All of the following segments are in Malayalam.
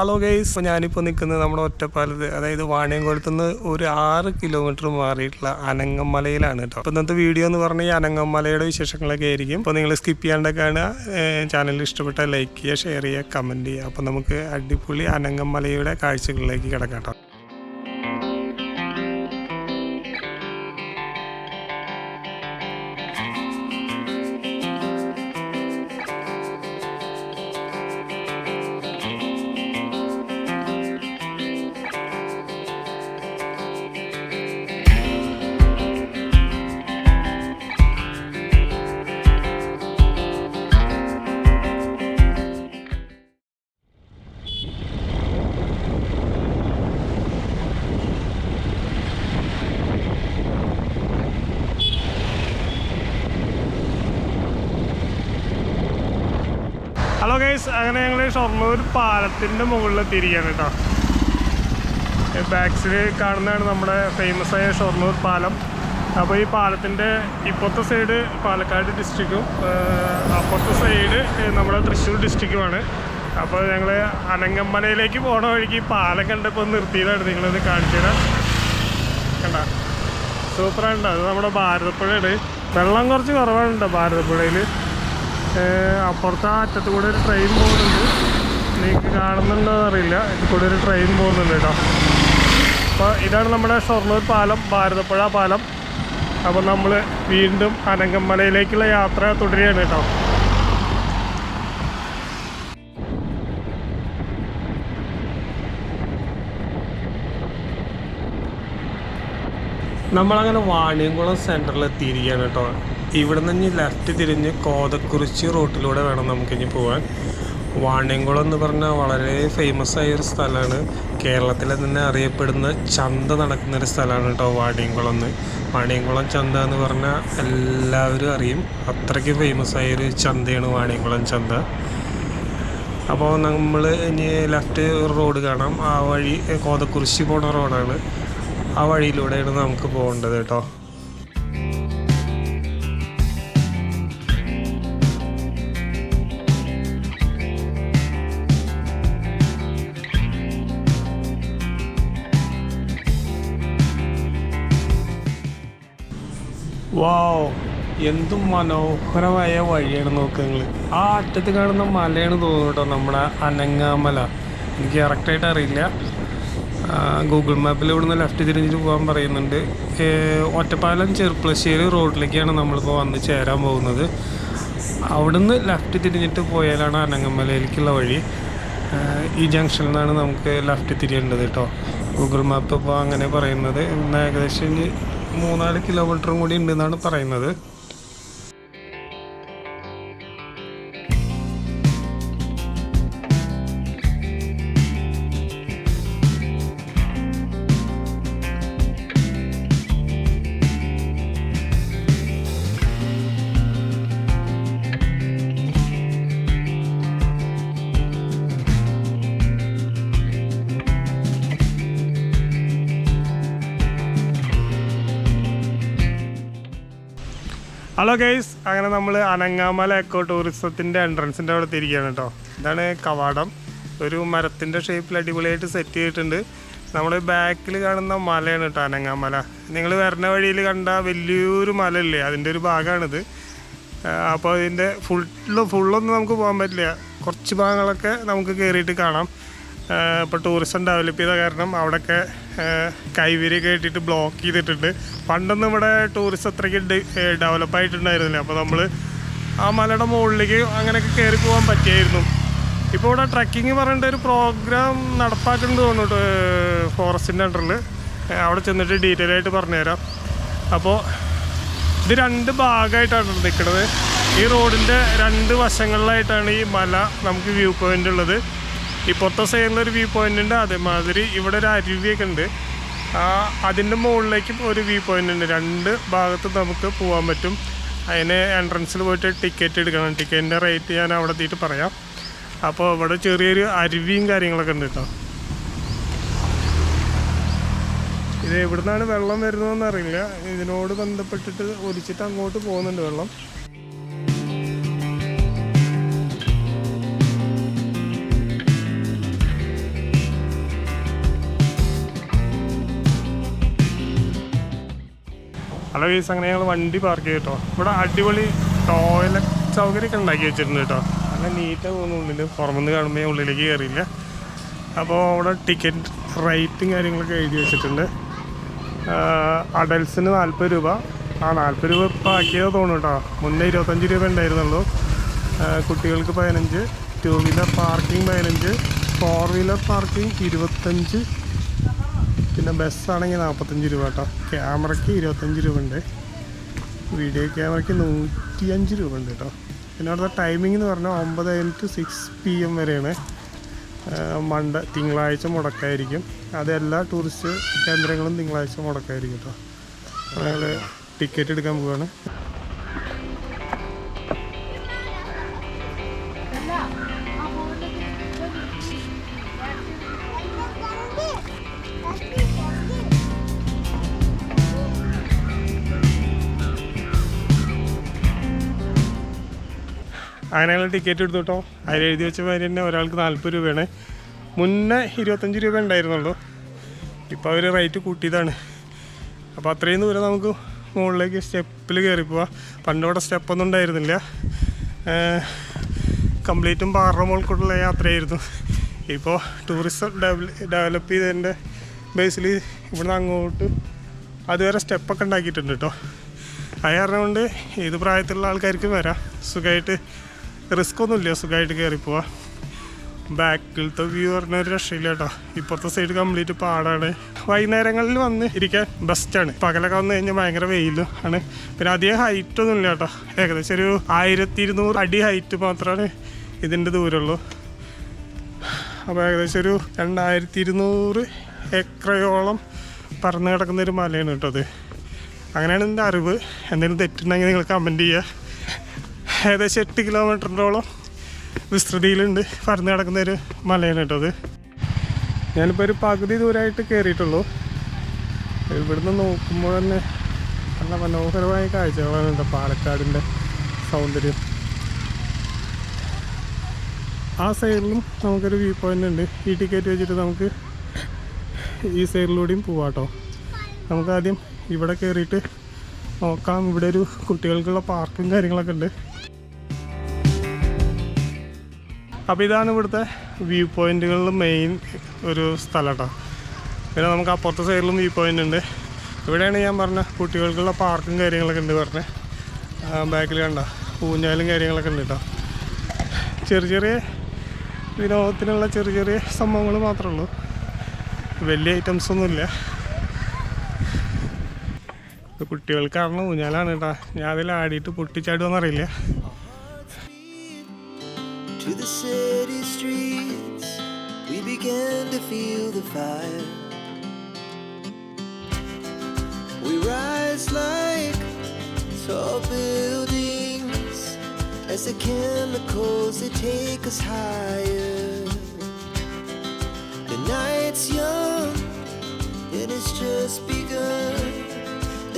ഹലോ ഗൈസ് ഞാനിപ്പോൾ നിൽക്കുന്നത് നമ്മുടെ ഒറ്റപ്പാലത്ത് അതായത് വാണിയംകുളത്ത് നിന്ന് ഒരു ആറ് കിലോമീറ്റർ മാറിയിട്ടുള്ള അനങ്ങമലയിലാണ് കേട്ടോ അപ്പോൾ ഇന്നത്തെ വീഡിയോ എന്ന് പറഞ്ഞാൽ ഈ അനങ്ങമലയുടെ വിശേഷങ്ങളൊക്കെ ആയിരിക്കും. അപ്പോൾ നിങ്ങൾ സ്കിപ്പ് ചെയ്യാണ്ട് കാണുക. ചാനൽ ഇഷ്ടപ്പെട്ട ലൈക്ക് ചെയ്യുക ഷെയർ ചെയ്യുക കമന്റ് ചെയ്യുക. അപ്പോൾ നമുക്ക് അടിപൊളി അനങ്ങമലയുടെ കാഴ്ചകളിലേക്ക് കിടക്കാം കേട്ടോ ഹലോ ഗൈസ് അങ്ങനെ ഞങ്ങൾ ഷൊർണൂർ പാലത്തിന്റെ മുകളിലെത്തിയിരിക്കുകയാണ് കേട്ടോ. ബാക്സിൽ കാണുന്നതാണ് നമ്മുടെ ഫേമസ് ആയ ഷൊർണൂർ പാലം. അപ്പോൾ ഈ പാലത്തിന്റെ ഇപ്പുറത്തെ സൈഡ് പാലക്കാട് ഡിസ്ട്രിക്റ്റും അപ്പുറത്തെ സൈഡ് നമ്മുടെ തൃശ്ശൂർ ഡിസ്ട്രിക്റ്റുമാണ് അപ്പോൾ ഞങ്ങൾ അനങ്ങമ്മലയിലേക്ക് പോണ വഴിക്ക് ഈ പാലം കണ്ടപ്പോൾ നിർത്തിയതാണ്. നിങ്ങളത് കാണിച്ചു തരാം. കണ്ട? സൂപ്പറാണ് അത് നമ്മുടെ ഭാരതപ്പുഴയാണ്. വെള്ളം കുറച്ച് കുറവാണ് ഭാരതപ്പുഴയിൽ അപ്പുറത്തെ അറ്റത്ത് കൂടെ ഒരു ട്രെയിൻ പോകുന്നുണ്ട്. നിങ്ങൾക്ക് കാണുന്നുണ്ടോ അറിയില്ല. ഇത് കൂടെ ഒരു ട്രെയിൻ പോകുന്നുണ്ട് കേട്ടോ. അപ്പോൾ ഇതാണ് നമ്മുടെ ഷൊർണൂർ പാലം ഭാരതപ്പുഴ പാലം. അപ്പോൾ നമ്മൾ വീണ്ടും അനങ്കമലയിലേക്കുള്ള യാത്ര തുടരുകയാണ് കേട്ടോ. നമ്മളങ്ങനെ വാണിയംകുളം സെന്ററിൽ എത്തിയിരിക്കുകയാണ് കേട്ടോ. ഇവിടെ നിന്ന് ലെഫ്റ്റ് തിരിഞ്ഞ് കോതക്കുറിച്ചി റൂട്ടിലൂടെ വേണം നമുക്കിനി പോകാൻ വാണിയംകുളം എന്ന് പറഞ്ഞാൽ വളരെ ഫേമസ് ആയ ഒരു സ്ഥലമാണ്. കേരളത്തിലെ തന്നെ അറിയപ്പെടുന്ന ചന്ത നടക്കുന്ന ഒരു സ്ഥലമാണ് കേട്ടോ വാണിയംകുളം എന്ന്. വാണിയംകുളം ചന്ത എന്ന് പറഞ്ഞാൽ എല്ലാവരും അറിയും. അത്രയ്ക്ക് ഫേമസ് ആയൊരു ചന്തയാണ് വാണിയംകുളം ചന്ത. അപ്പോൾ നമ്മൾ ഇനി ലെഫ്റ്റ് റോഡ് കാണാം. ആ വഴി കോതക്കുറിശി പോണ റോഡാണ് ആ വഴിയിലൂടെയാണ് നമുക്ക് പോകേണ്ടത് കേട്ടോ. വാവ് എന്തും മനോഹരമായ വഴിയാണ് നോക്കുക നിങ്ങൾ ആ അറ്റത്ത് കാണുന്ന മലയാണ് തോന്നുന്നു കേട്ടോ നമ്മുടെ അനങ്ങാമല. എനിക്ക് കറക്റ്റായിട്ട് അറിയില്ല. ഗൂഗിൾ മാപ്പിൽ ഇവിടുന്ന് ലെഫ്റ്റ് തിരിഞ്ഞിട്ട് പോകാൻ പറയുന്നുണ്ട്. ഒറ്റപ്പാലം ചെറുപ്പശ്ശേരി റോഡിലേക്കാണ് നമ്മളിപ്പോൾ വന്ന് ചേരാൻ പോകുന്നത്. അവിടുന്ന് ലെഫ്റ്റ് തിരിഞ്ഞിട്ട് പോയാലാണ് അനങ്ങമലയിലേക്കുള്ള വഴി. ഈ ജംഗ്ഷനിൽ നിന്നാണ് നമുക്ക് ലെഫ്റ്റ് തിരിയേണ്ടത് കേട്ടോ. ഗൂഗിൾ മാപ്പ് ഇപ്പോൾ അങ്ങനെ പറയുന്നത്. ഏകദേശം മൂന്നാൽ കിലോമീറ്ററും കൂടി ഉണ്ടെന്നാണ് പറയുന്നത്. ഹലോ ഗൈസ് അങ്ങനെ നമ്മൾ അനങ്ങാമല എക്കോ ടൂറിസത്തിന്റെ എൻട്രൻസിന്റെ അവിടെ തിരിക്കുകയാണ് കേട്ടോ ഇതാണ് കവാടം. ഒരു മരത്തിന്റെ ഷേപ്പിൽ അടിപൊളിയായിട്ട് സെറ്റ് ചെയ്തിട്ടുണ്ട്. നമ്മൾ ബാക്കിൽ കാണുന്ന മലയാണ് കേട്ടോ അനങ്ങാമല. നിങ്ങൾ വരുന്ന വഴിയിൽ കണ്ട വലിയൊരു മലയില്ലേ? അതിന്റെ ഒരു ഭാഗമാണിത് അപ്പോൾ ഇതിന്റെ ഫുള്ള് ഫുള്ളൊന്നും നമുക്ക് പോകാൻ പറ്റില്ല. കുറച്ച് ഭാഗങ്ങളൊക്കെ നമുക്ക് കയറിയിട്ട് കാണാം. ഇപ്പോൾ ടൂറിസം ഡെവലപ്പ് ചെയ്ത കാരണം അവിടെയൊക്കെ കൈവരിയൊക്കെ കേട്ടിട്ട് ബ്ലോക്ക് ചെയ്തിട്ടുണ്ട്. പണ്ടൊന്നും ഇവിടെ ടൂറിസം അത്രയ്ക്ക് ഡെവലപ്പ് ആയിട്ടുണ്ടായിരുന്നില്ല. അപ്പോൾ നമ്മൾ ആ മലയുടെ മുകളിലേക്ക് അങ്ങനെയൊക്കെ കയറി പോകാൻ പറ്റിയായിരുന്നു. ഇപ്പോൾ ഇവിടെ ട്രക്കിങ് പറയേണ്ട ഒരു പ്രോഗ്രാം നടപ്പാക്കുന്നുണ്ട് തോന്നുന്നു ഫോറസ്റ്റിന്റെ അണ്ടറിൽ അവിടെ ചെന്നിട്ട് ഡീറ്റെയിൽ ആയിട്ട് പറഞ്ഞുതരാം. അപ്പോൾ ഇത് രണ്ട് ഭാഗമായിട്ടാണ് നിൽക്കുന്നത്. ഈ റോഡിന്റെ രണ്ട് വശങ്ങളിലായിട്ടാണ് ഈ മല നമുക്ക് വ്യൂ പോയിന്റ് ഉള്ളത്. ഇപ്പുറത്തെ ഒരു വ്യൂ പോയിന്റ് ഉണ്ട്. അതേമാതിരി ഇവിടെ ഒരു അരുവിയൊക്കെ ഉണ്ട്. അതിന്റെ മുകളിലേക്കും ഒരു വ്യൂ പോയിന്റ് ഉണ്ട്. രണ്ട് ഭാഗത്ത് നമുക്ക് പോകാൻ പറ്റും. അതിന് എൻട്രൻസിൽ പോയിട്ട് ടിക്കറ്റ് എടുക്കണം. ടിക്കറ്റിന്റെ റേറ്റ് ഞാൻ അവിടെ എത്തിയിട്ട് പറയാം. അപ്പോൾ ഇവിടെ ചെറിയൊരു അരുവിയും കാര്യങ്ങളൊക്കെ ഉണ്ട് കേട്ടോ ഇത് എവിടുന്നാണ് വെള്ളം വരുന്നതെന്ന് അറിയില്ല. ഇതിനോട് ബന്ധപ്പെട്ടിട്ട് ഒലിച്ചിട്ട് അങ്ങോട്ട് പോകുന്നുണ്ട് വെള്ളം. ഹലോ ഗൈസ് അങ്ങനെ ഞങ്ങൾ വണ്ടി പാർക്ക് ചെയ്തു കേട്ടോ ഇവിടെ അടിപൊളി ടോയ്ലറ്റ് സൗകര്യമൊക്കെ ഉണ്ടാക്കി വെച്ചിട്ടുണ്ട് കേട്ടോ. നല്ല നീറ്റാണ് തോന്നുന്നു ഉള്ളിൽ പുറമെന്ന് കാണുമ്പോൾ ഉള്ളിലേക്ക് കയറിയില്ല അപ്പോൾ അവിടെ ടിക്കറ്റ് റേറ്റും കാര്യങ്ങളൊക്കെ എഴുതി വെച്ചിട്ടുണ്ട്. അഡൽസിന് നാൽപ്പത് രൂപ. ആ നാൽപ്പത് രൂപ ഇപ്പോൾ ആക്കിയത് തോന്നുന്നു കേട്ടോ. മുന്നേ ഇരുപത്തഞ്ച് രൂപ ഉണ്ടായിരുന്നുള്ളൂ. കുട്ടികൾക്ക് പതിനഞ്ച് ടു വീലർ പാർക്കിംഗ് പതിനഞ്ച് ഫോർ വീലർ പാർക്കിംഗ് ഇരുപത്തഞ്ച് പിന്നെ ബസ്സാണെങ്കിൽ നാൽപ്പത്തഞ്ച് രൂപ കേട്ടോ. ക്യാമറയ്ക്ക് ഇരുപത്തഞ്ച് രൂപ ഉണ്ട്. വീഡിയോ ക്യാമറയ്ക്ക് നൂറ്റിയഞ്ച് രൂപ ഉണ്ട് കേട്ടോ. പിന്നെ അവിടുത്തെ ടൈമിംഗ് എന്ന് പറഞ്ഞാൽ ഒമ്പത് AM to six P M വരെയാണ് മണ്ട തിങ്കളാഴ്ച മുടക്കായിരിക്കും. അതെല്ലാ ടൂറിസ്റ്റ് കേന്ദ്രങ്ങളും തിങ്കളാഴ്ച മുടക്കായിരിക്കും കേട്ടോ. ഞങ്ങൾ ടിക്കറ്റ് എടുക്കാൻ പോവാണ്. അങ്ങനെ ഞങ്ങൾ ടിക്കറ്റ് എടുത്തു കേട്ടോ അതിൽ എഴുതി വെച്ച മാതിരി തന്നെ ഒരാൾക്ക് നാൽപ്പത് രൂപയാണ്. മുന്നേ ഇരുപത്തഞ്ച് രൂപ ഉണ്ടായിരുന്നുള്ളൂ. ഇപ്പോൾ അവർ റേറ്റ് കൂട്ടിയതാണ്. അപ്പോൾ അത്രയും ദൂരം നമുക്ക് മുകളിലേക്ക് സ്റ്റെപ്പിൽ കയറി പോവാം. പണ്ടവിടെ സ്റ്റെപ്പൊന്നും ഉണ്ടായിരുന്നില്ല. കംപ്ലീറ്റും പാറ മുകൾക്കുള്ള യാത്രയായിരുന്നു. ഇപ്പോൾ ടൂറിസം ഡെവലപ്പ് ചെയ്തതിന്റെ ബേസിൽ ഇവിടുന്ന് അങ്ങോട്ട് അതുവരെ സ്റ്റെപ്പൊക്കെ ഉണ്ടാക്കിയിട്ടുണ്ട് കേട്ടോ അത് കാരണം കൊണ്ട് ഏത് പ്രായത്തിലുള്ള ആൾക്കാർക്കും വരാം. സുഖമായിട്ട് റിസ്ക് ഒന്നുമില്ല സുഖമായിട്ട് കയറിപ്പോവാ പോവാം. ബാക്കിലത്തെ വ്യൂ പറഞ്ഞ ഒരു രക്ഷയില്ല കേട്ടോ. ഇപ്പുറത്തെ സൈഡ് കംപ്ലീറ്റ് പാടാണ്. വൈകുന്നേരങ്ങളിൽ വന്ന് ഇരിക്കാൻ ബെസ്റ്റാണ് പകലൊക്കെ വന്നു കഴിഞ്ഞാൽ ഭയങ്കര വെയിലും ആണ്. പിന്നെ അധികം ഹൈറ്റ് ഒന്നും ഇല്ല കേട്ടോ. ഏകദേശം ഒരു ആയിരത്തി ഇരുന്നൂറ് അടി ഹൈറ്റ് മാത്രമാണ് ഇതിന്റെ ദൂരമുള്ളൂ. അപ്പോൾ ഏകദേശം ഒരു രണ്ടായിരത്തി ഇരുന്നൂറ് ഏക്കറയോളം പറന്ന് കിടക്കുന്ന ഒരു മലയാണ് കേട്ടോ അത്. അങ്ങനെയാണ് എന്റെ അറിവ്. എന്തെങ്കിലും തെറ്റുണ്ടെങ്കിൽ നിങ്ങൾ കമന്റ് ചെയ്യുക. ഏകദേശം എട്ട് കിലോമീറ്ററിന്റെ വിസ്തൃതിയിലുണ്ട്. പരന്ന് കിടക്കുന്ന ഒരു മലയാണ് കേട്ടോ അത്. ഞാനിപ്പോൾ ഒരു പകുതി ദൂരമായിട്ട് കയറിയിട്ടുള്ളൂ ഇവിടുന്ന് നോക്കുമ്പോൾ തന്നെ നല്ല മനോഹരമായ കാഴ്ചകളാണ് കേട്ടോ പാലക്കാടിന്റെ സൗന്ദര്യം. ആ സൈഡിലും നമുക്കൊരു വ്യൂ പോയിന്റ് ഉണ്ട്. ഈ ടിക്കറ്റ് വെച്ചിട്ട് നമുക്ക് ഈ സൈഡിലൂടെയും പോവാം കേട്ടോ. നമുക്ക് ആദ്യം ഇവിടെ കയറിയിട്ട് നോക്കാം. ഇവിടെ ഒരു കുട്ടികൾക്കുള്ള പാർക്കും കാര്യങ്ങളൊക്കെ ഉണ്ട്. അപ്പോൾ ഇതാണ് ഇവിടുത്തെ വ്യൂ പോയിന്റുകളിൽ മെയിൻ ഒരു സ്ഥലം കേട്ടോ പിന്നെ നമുക്ക് അപ്പുറത്തെ സൈഡിലും വ്യൂ പോയിന്റ് ഉണ്ട്. ഇവിടെയാണ് ഞാൻ പറഞ്ഞ കുട്ടികൾക്കുള്ള പാർക്കും കാര്യങ്ങളൊക്കെ ഉണ്ട് പറഞ്ഞ. ബാക്കിൽ കണ്ട? ഊഞ്ഞാലും കാര്യങ്ങളൊക്കെ ഉണ്ട് കേട്ടോ. ചെറിയ ചെറിയ വിനോദത്തിനുള്ള ചെറിയ ചെറിയ സംഭവങ്ങൾ മാത്രമേ ഉള്ളൂ. വലിയ ഐറ്റംസ് ഒന്നുമില്ല. ഇത് കുട്ടികൾക്കാണ് ഊഞ്ഞാലാണ് കേട്ടാ ഞാൻ അതിൽ ആടിയിട്ട് പൊട്ടിച്ചാടുമെന്നറിയില്ല To the city streets, we began to feel the fire. We rise like tall buildings as the chemicals they take us higher. The night's young and it's just begun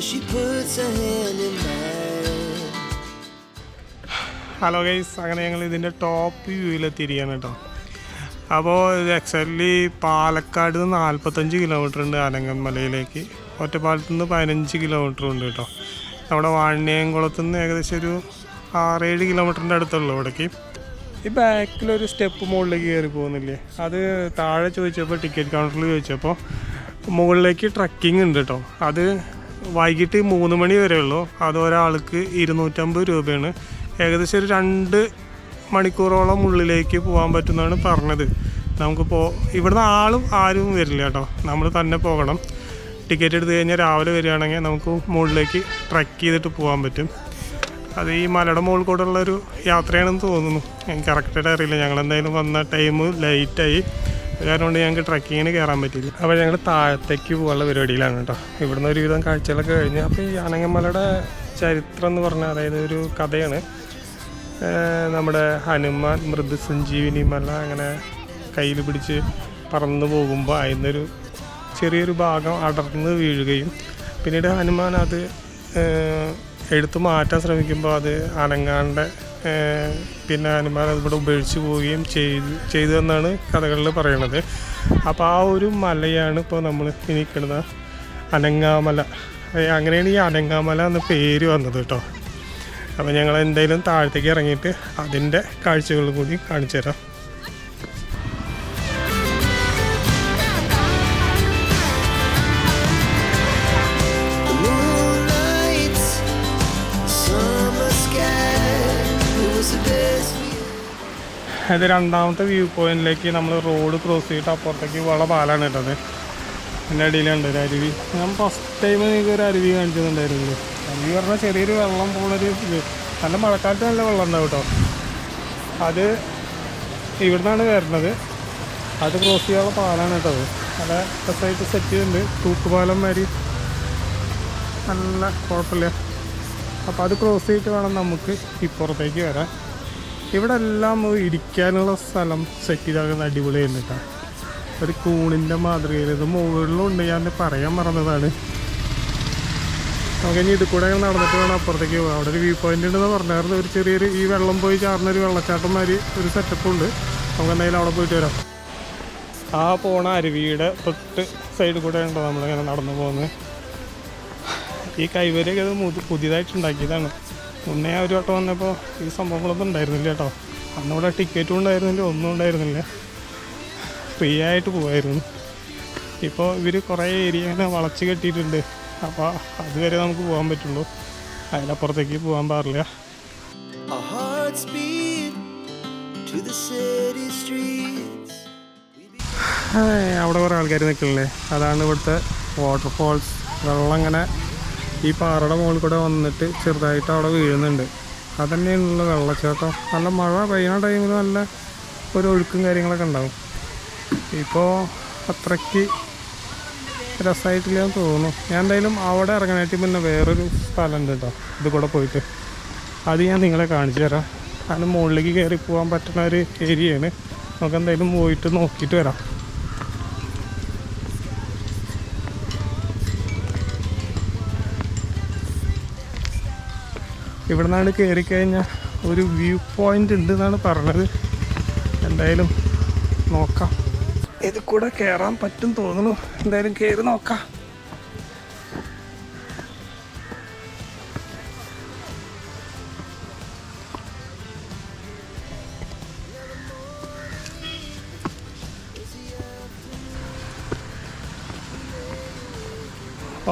she puts her hand in mine. Hello guys അങ്ങനെ ഞങ്ങൾ ഇതിന്റെ ടോപ്പ് വ്യൂവിലെത്തിയിരിക്കുകയാണ് കേട്ടോ. അപ്പോൾ ഇത് ആക്ച്വലി പാലക്കാട് നിന്ന് നാൽപ്പത്തഞ്ച് കിലോമീറ്റർ ഉണ്ട് അനങ്ങന്മലയിലേക്ക് ഒറ്റപ്പാലത്ത് നിന്ന് പതിനഞ്ച് കിലോമീറ്റർ ഉണ്ട് കേട്ടോ. നമ്മുടെ വാണിയംകുളത്ത് നിന്ന് ഏകദേശം ഒരു ആറേഴ് കിലോമീറ്ററിന്റെ അടുത്തുള്ളൂ ഇവിടേക്ക്. ഈ ബാക്കിലൊരു സ്റ്റെപ്പ് മുകളിലേക്ക് കയറി പോകുന്നില്ലേ? അത് താഴെ ചോദിച്ചപ്പോൾ ടിക്കറ്റ് കൗണ്ടറിൽ ചോദിച്ചപ്പോൾ മുകളിലേക്ക് ട്രക്കിംഗ് ഉണ്ട് കേട്ടോ. അത് വൈകിട്ട് മൂന്ന് മണി വരെ ഉള്ളൂ. അത് ഒരാൾക്ക് ഇരുന്നൂറ്റമ്പത് രൂപയാണ്. ഏകദേശം ഒരു രണ്ട് മണിക്കൂറോളം ഉള്ളിലേക്ക് പോകാൻ പറ്റുമെന്നാണ് പറഞ്ഞത്. നമുക്കിപ്പോൾ ഇവിടുന്ന് ആളും ആരും വരില്ല കേട്ടോ. നമ്മൾ തന്നെ പോകണം. ടിക്കറ്റ് എടുത്ത് കഴിഞ്ഞാൽ രാവിലെ വരികയാണെങ്കിൽ നമുക്ക് മുകളിലേക്ക് ട്രക്ക് ചെയ്തിട്ട് പോകാൻ പറ്റും. അത് ഈ മലയുടെ മുകളിൽ കൂടെയുള്ള ഒരു യാത്രയാണെന്ന് തോന്നുന്നു. എനിക്ക് കറക്റ്റായിട്ട് അറിയില്ല. ഞങ്ങൾ എന്തായാലും വന്ന ടൈം ലേറ്റായി കാരണം ഞങ്ങൾക്ക് ട്രക്കിങ്ങിന് കയറാൻ പറ്റിയില്ല. അപ്പോൾ ഞങ്ങൾ താഴത്തേക്ക് പോകാനുള്ള പരിപാടിയിലാണ് കേട്ടോ. ഇവിടുന്ന് ഒരുവിധം കാഴ്ചകളൊക്കെ കഴിഞ്ഞ്. അപ്പോൾ ഈ അനങ്ങമലയുടെ ചരിത്രം എന്ന് പറഞ്ഞാൽ അതായത് ഒരു കഥയാണ്. നമ്മുടെ ഹനുമാൻ മൃദു മൃദുസഞ്ജീവിനി മല അങ്ങനെ കയ്യിൽ പിടിച്ച് പറന്നു പോകുമ്പോൾ അതിന്നൊരു ചെറിയൊരു ഭാഗം അടർന്ന് വീഴുകയും പിന്നീട് ഹനുമാൻ അത് എടുത്തു മാറ്റാൻ ശ്രമിക്കുമ്പോൾ അത് അനങ്ങാണ്ട് പിന്നെ ഹനുമാൻ അതിവിടെ ഉപേക്ഷിച്ച് പോവുകയും ചെയ്തു ചെയ്തു എന്നാണ് കഥകളിൽ പറയണത്. അപ്പോൾ ആ ഒരു മലയാണ് ഇപ്പോൾ നമ്മൾ ഈ നിൽക്കുന്നത്. അനങ്ങാമല. അങ്ങനെയാണ് ഈ അനങ്ങാമല എന്ന പേര് വന്നത് കേട്ടോ. അപ്പോൾ ഞങ്ങൾ എന്തായാലും താഴത്തേക്ക് ഇറങ്ങിയിട്ട് അതിന്റെ കാഴ്ചകൾ കൂടി കാണിച്ചു തരാം അത് രണ്ടാമത്തെ വ്യൂ പോയിന്റിലേക്ക് നമ്മൾ റോഡ് ക്രോസ് ചെയ്തിട്ട് അപ്പുറത്തേക്ക് വള പാലാണ് ഇട്ടത് എന്റെ അടിയിലുണ്ട് ഒരു അരുവി? ഞാൻ ഫസ്റ്റ് ടൈം നിങ്ങൾക്ക് ഒരു അരുവി കാണിച്ചിട്ടുണ്ടായിരുന്നു അരുവി പറഞ്ഞാൽ ചെറിയൊരു വെള്ളം പോണൊരു ഇത്. നല്ല മഴക്കാലത്ത് നല്ല വെള്ളം ഉണ്ടാവും കേട്ടോ. അത് ഇവിടുന്നാണ് വരുന്നത് അത് ക്രോസ് ചെയ്യാനുള്ള പാലാണ് കേട്ടത് നല്ല രസമായിട്ട് സെറ്റ് ചെയ്തിട്ടുണ്ട്. തൂക്കുപാലം മാതിരി. നല്ല കുഴപ്പമില്ല. അപ്പോൾ അത് ക്രോസ് ചെയ്തിട്ട് വേണം നമുക്ക് ഇപ്പുറത്തേക്ക് വരാൻ. ഇവിടെ എല്ലാം ഇരിക്കാനുള്ള സ്ഥലം സെറ്റ് ചെയ്താക്കുന്ന അടിപൊളിയായിരുന്നു കേട്ടോ. ഒരു കൂണിന്റെ മാതൃകയിൽ ഇത് മുകളിലുണ്ട് ഞാൻ പറയാൻ മറന്നതാണ്. നമുക്ക് ഇനി ഇത് കൂടെ നടന്നിട്ട് വേണം അപ്പുറത്തേക്ക് പോകാം അവിടെ ഒരു വ്യൂ പോയിന്റ് ഉണ്ടെന്ന് പറഞ്ഞായിരുന്നു. ഒരു ചെറിയൊരു ഈ വെള്ളം പോയി ചാടുന്ന ഒരു വെള്ളച്ചാട്ടം മാതിരി ഒരു സെറ്റപ്പ് ഉണ്ട്. നമുക്ക് എന്തായാലും അവിടെ പോയിട്ട് വരാം. ആ പോണ അരുവിയുടെ തൊട്ട് സൈഡിൽ കൂടെ ഉണ്ടോ നമ്മളിങ്ങനെ നടന്നു പോകുന്നത്? ഈ കൈവരൊക്കെ മുതി- പുതിയതായിട്ട് ഉണ്ടാക്കിയതാണ്. മുന്നേ ഒരു വട്ടം വന്നപ്പോൾ ഈ സംഭവങ്ങളൊന്നും ഉണ്ടായിരുന്നില്ല കേട്ടോ. അന്നിവിടെ ടിക്കറ്റും ഉണ്ടായിരുന്നില്ല ഒന്നും ഉണ്ടായിരുന്നില്ല. ഫ്രീ ആയിട്ട് പോവായിരുന്നു. ഇപ്പോൾ ഇവർ കുറേ ഏരിയ ഇങ്ങനെ വളച്ച് കെട്ടിയിട്ടുണ്ട്. അപ്പോൾ അതുവരെ നമുക്ക് പോകാൻ പറ്റുള്ളൂ. അതിനപ്പുറത്തേക്ക് പോകാൻ പാടില്ല. അവിടെ കുറേ ആൾക്കാർ നിൽക്കില്ലേ അതാണ് ഇവിടുത്തെ വാട്ടർഫോൾസ് വെള്ളം ഇങ്ങനെ ഈ പാറയുടെ മുകളിൽ കൂടെ വന്നിട്ട് ചെറുതായിട്ട് അവിടെ വീഴുന്നുണ്ട്. അതന്നെയാണുള്ള വെള്ളച്ചാട്ടം. നല്ല മഴ പെയ്യുന്ന ടൈമിൽ നല്ല ഒരു ഒഴുക്കും കാര്യങ്ങളൊക്കെ ഉണ്ടാവും. ഇപ്പോൾ അത്രയ്ക്ക് രസമായിട്ടില്ല എന്ന് തോന്നുന്നു. ഞാൻ എന്തായാലും അവിടെ ഇറങ്ങാനായിട്ട് പിന്നെ വേറൊരു സ്ഥലമുണ്ട് കേട്ടോ ഇത് കൂടെ പോയിട്ട്. അത് ഞാൻ നിങ്ങളെ കാണിച്ചു തരാം. അതിന് മുകളിലേക്ക് കയറി പോകാൻ പറ്റുന്ന ഒരു ഏരിയയാണ് നമുക്ക് എന്തായാലും പോയിട്ട് നോക്കിയിട്ട് വരാം. ഇവിടെ നിന്നാണ് കയറി കഴിഞ്ഞാൽ ഒരു വ്യൂ പോയിന്റ് ഉണ്ട് എന്നാണ് പറഞ്ഞത്. എന്തായാലും നോക്കാം. ഇത് കൂടെ കയറാൻ പറ്റും തോന്നുന്നു. എന്തായാലും കയറി നോക്കാം.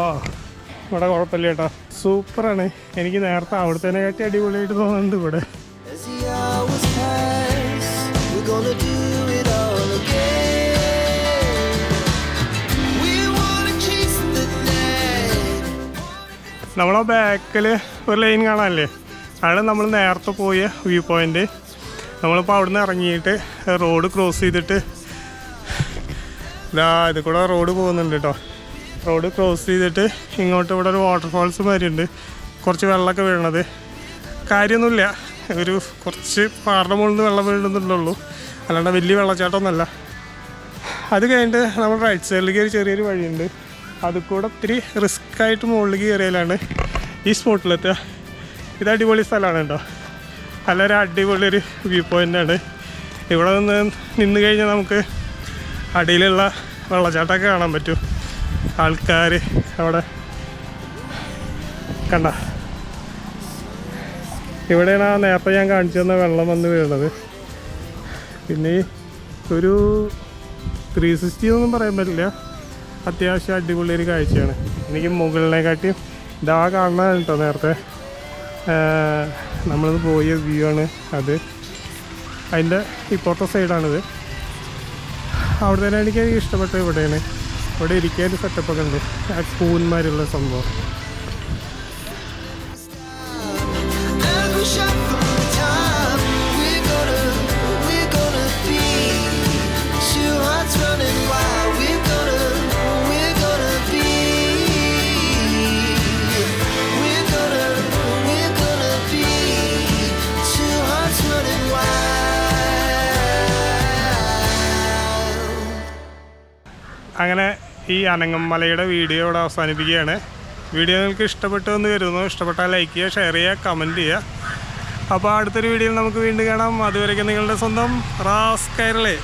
ആ ഇവിടെ കുഴപ്പമില്ല കേട്ടോ. സൂപ്പറാണ്. എനിക്ക് നേരത്തെ അവിടുത്തെ കാട്ടി അടിപൊളിയായിട്ട് തോന്നുന്നുണ്ട് ഇവിടെ. നമ്മളെ ബാക്കിൽ ഒരു ലൈൻ കാണാനല്ലേ? അവിടെ നമ്മൾ നേരത്തെ പോയ വ്യൂ പോയിന്റ് നമ്മളിപ്പോൾ അവിടെ നിന്ന് ഇറങ്ങിയിട്ട് റോഡ് ക്രോസ് ചെയ്തിട്ട് ഇതാ ഇത് കൂടെ റോഡ് പോകുന്നുണ്ട് കേട്ടോ റോഡ് ക്രോസ് ചെയ്തിട്ട് ഇങ്ങോട്ട് ഇവിടെ ഒരു വാട്ടർഫാൾസ് മാതിരി ഉണ്ട് കുറച്ച് വെള്ളമൊക്കെ വീഴണത്. കാര്യമൊന്നുമില്ല. ഒരു കുറച്ച് പാറയുടെ മുകളിൽ നിന്ന് വെള്ളം വീഴുന്നുള്ളൂ. അല്ലാണ്ട് വലിയ വെള്ളച്ചാട്ടമൊന്നുമല്ല. അത് കഴിഞ്ഞിട്ട് നമ്മൾ റൈറ്റ് സൈഡിലേക്ക് ഒരു ചെറിയൊരു വഴിയുണ്ട്. അത് കൂടെ ഒത്തിരി റിസ്ക് ആയിട്ട് മുകളിലേക്ക് കയറിയാലാണ് ഈ സ്പോട്ടിലെത്തുക ഇത് അടിപൊളി സ്ഥലമാണ് കേട്ടോ. നല്ലൊരു അടിപൊളി ഒരു വ്യൂ പോയിന്റാണ് ഇവിടെ നിന്ന് നിന്ന് കഴിഞ്ഞാൽ നമുക്ക് അടിയിലുള്ള വെള്ളച്ചാട്ടമൊക്കെ കാണാൻ പറ്റും. ആൾക്കാർ അവിടെ കണ്ട. ഇവിടെയാണ് ആ നേരത്തെ ഞാൻ കാണിച്ചു തന്ന വെള്ളം വന്ന് വീഴുന്നത് പിന്നെ ഒരു ത്രീ സിക്സ്റ്റി ഒന്നും പറയാൻ പറ്റില്ല. അത്യാവശ്യം അടിപൊളി ഒരു കാഴ്ചയാണ്. എനിക്ക് മുകളിനെക്കാട്ടിയും ഇതാ കാണുന്നതാണ് കേട്ടോ നേരത്തെ. നമ്മൾ പോയ വ്യൂ ആണ് അത്. അതിന്റെ ഇപ്പുറത്തെ സൈഡാണിത് അവിടെ തന്നെ എനിക്ക് ഇഷ്ടപ്പെട്ടത് ഇവിടെയാണ്. ഇവിടെ ഇരിക്കാൻ സെറ്റപ്പൊക്കെ ഉണ്ട്. സ്പൂൺമാരുള്ള സംഭവം. അങ്ങനെ ഈ അനങ്ങമലയുടെ വീഡിയോ ഇവിടെ അവസാനിപ്പിക്കുകയാണ്. വീഡിയോ നിങ്ങൾക്ക് ഇഷ്ടപ്പെട്ടു എന്ന് കരുതുന്നു. ഇഷ്ടപ്പെട്ടാൽ ലൈക്ക് ചെയ്യുക ഷെയർ ചെയ്യുക കമന്റ് ചെയ്യുക. അപ്പോൾ അടുത്തൊരു വീഡിയോയിൽ നമുക്ക് വീണ്ടും കാണാം. അതുവരെയ്ക്ക് നിങ്ങളുടെ സ്വന്തം റാസ് കൈരളേ.